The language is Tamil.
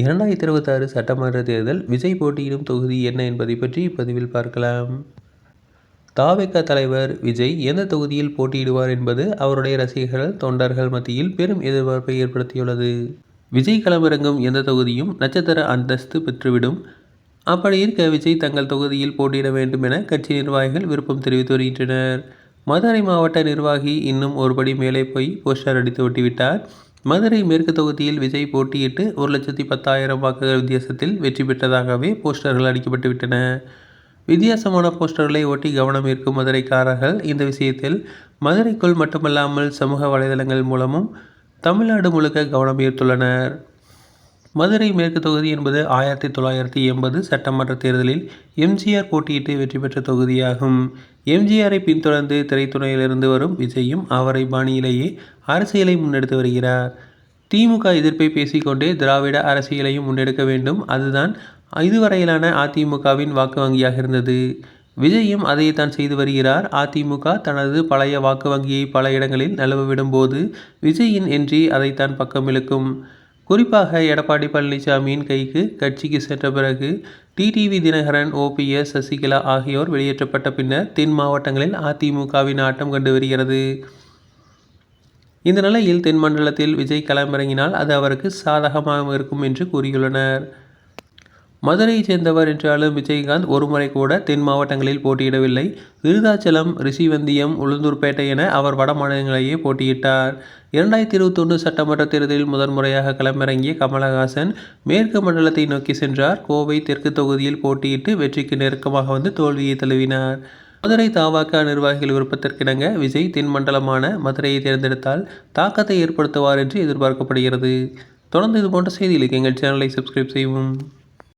இரண்டாயிரத்தி இருபத்தாறு சட்டமன்ற தேர்தல் விஜய் போட்டியிடும் தொகுதி என்ன என்பதை பற்றி இப்பதிவில் பார்க்கலாம். தாவேக தலைவர் விஜய் எந்த தொகுதியில் போட்டியிடுவார் என்பது அவருடைய ரசிகர்கள் தொண்டர்கள் மத்தியில் பெரும் எதிர்பார்ப்பை ஏற்படுத்தியுள்ளது. விஜய் களமிறங்கும் எந்த தொகுதியும் நட்சத்திர அந்தஸ்து பெற்றுவிடும். அப்படி இருக்க விஜய் தங்கள் தொகுதியில் போட்டியிட வேண்டும் என கட்சி நிர்வாகிகள் விருப்பம் தெரிவித்து வருகின்றனர். மதுரை மாவட்ட நிர்வாகி இன்னும் ஒருபடி மேலே போய் போஸ்டர் அடித்து ஒட்டிவிட்டார். மதுரை மேற்கு தொகுதியில் விஜய் போட்டியிட்டு ஒரு லட்சத்தி பத்தாயிரம் வாக்குகள் வித்தியாசத்தில் வெற்றி பெற்றதாகவே போஸ்டர்கள் அடிக்கப்பட்டு விட்டன. வித்தியாசமான போஸ்டர்களை ஒட்டி கவனம் ஈர்க்கும் மதுரைக்காரர்கள் இந்த விஷயத்தில் மதுரைக்குள் மட்டுமல்லாமல் சமூக வலைதளங்கள் மூலமும் தமிழ்நாடு முழுக்க கவனம் ஈர்த்துள்ளனர். மதுரை மேற்கு தொகுதி என்பது ஆயிரத்தி தொள்ளாயிரத்தி எண்பது சட்டமன்ற தேர்தலில் எம்ஜிஆர் போட்டியிட்டு வெற்றி பெற்ற தொகுதியாகும். எம்ஜிஆரை பின்தொடர்ந்து திரைத்துறையிலிருந்து வரும் விஜயும் அவரை பாணியிலேயே அரசியலை முன்னெடுத்து வருகிறார். திமுக எதிர்ப்பை பேசிக்கொண்டே திராவிட அரசியலையும் முன்னெடுக்க வேண்டும். அதுதான் இதுவரையிலான அதிமுகவின் வாக்கு வங்கியாக இருந்தது. விஜயும் அதைத்தான் செய்து வருகிறார். அதிமுக தனது பழைய வாக்கு வங்கியை பல இடங்களில் நழுவவிடும் போது விஜயின் என்றி அதைத்தான் பக்கம் இழுக்கும். குறிப்பாக எடப்பாடி பழனிசாமியின் கைக்கு கட்சிக்கு சென்ற பிறகு டிடிவி தினகரன் ஓபிஎஸ் சசிகலா ஆகியோர் வெளியேற்றப்பட்ட பின்னர் தென் மாவட்டங்களில் அதிமுகவின் ஆட்டம் கண்டு வருகிறது. இந்த நிலையில் தென் மண்டலத்தில் விஜய் களமிறங்கினால் அது அவருக்கு சாதகமாக இருக்கும் என்று கூறியுள்ளனர். மதுரையைச் சேர்ந்தவர் என்றாலும் விஜயகாந்த் ஒருமுறை கூட தென் மாவட்டங்களில் போட்டியிடவில்லை. விருதாச்சலம் ரிஷிவந்தியம் உளுந்தூர்பேட்டை என அவர் வட மாநிலங்களையே போட்டியிட்டார். இரண்டாயிரத்தி இருபத்தொன்று சட்டமன்ற தேர்தலில் முதன்முறையாக களமிறங்கிய கமலஹாசன் மேற்கு மண்டலத்தை நோக்கி சென்றார். கோவை தெற்கு தொகுதியில் போட்டியிட்டு வெற்றிக்கு நெருக்கமாக வந்து தோல்வியை தழுவினார். மதுரை தாவாக்கா நிர்வாகிகள் விருப்பத்திற்கிணங்க விஜய் தென் மண்டலமான மதுரையை தேர்ந்தெடுத்தால் தாக்கத்தை ஏற்படுத்துவார் என்று எதிர்பார்க்கப்படுகிறது. தொடர்ந்து இது போன்ற செய்திகளுக்கு எங்கள் சேனலை சப்ஸ்கிரைப் செய்வோம்